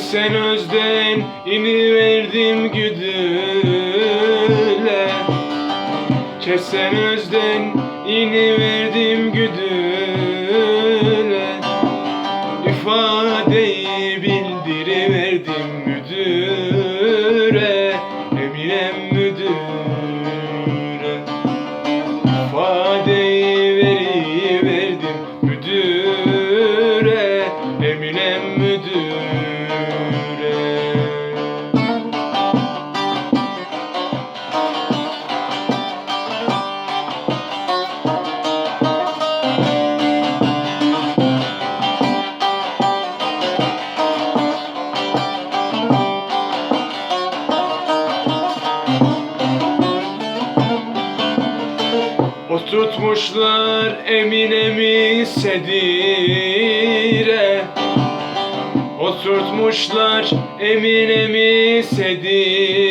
Kesen özden ini verdim güdüle Kesen özden ini verdim güdüle. İfadeyi bildiriverdim müdüre Oturtmuşlar Eminem'i sedire. Oturtmuşlar Eminem'i sedire.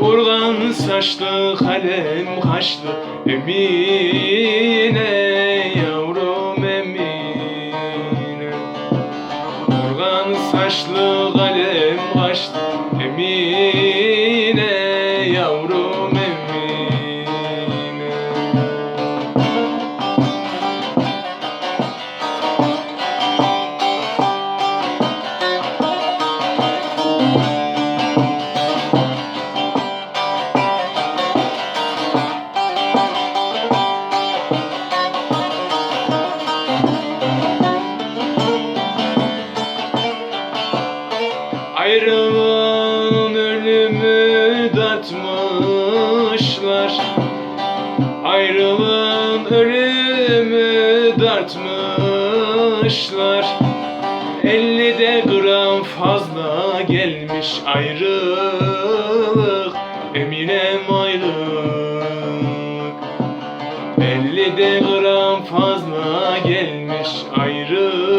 Urgan saçlı kalem kaşlı Emine yavrum Emine. Urgan saçlı Ayrılığın ölümü dartmışlar. Ayrılığın ölümü dartmışlar. Ellide gram fazla gelmiş ayrılık Eminem ayrılık Ellide gram fazla gelmiş ayrılık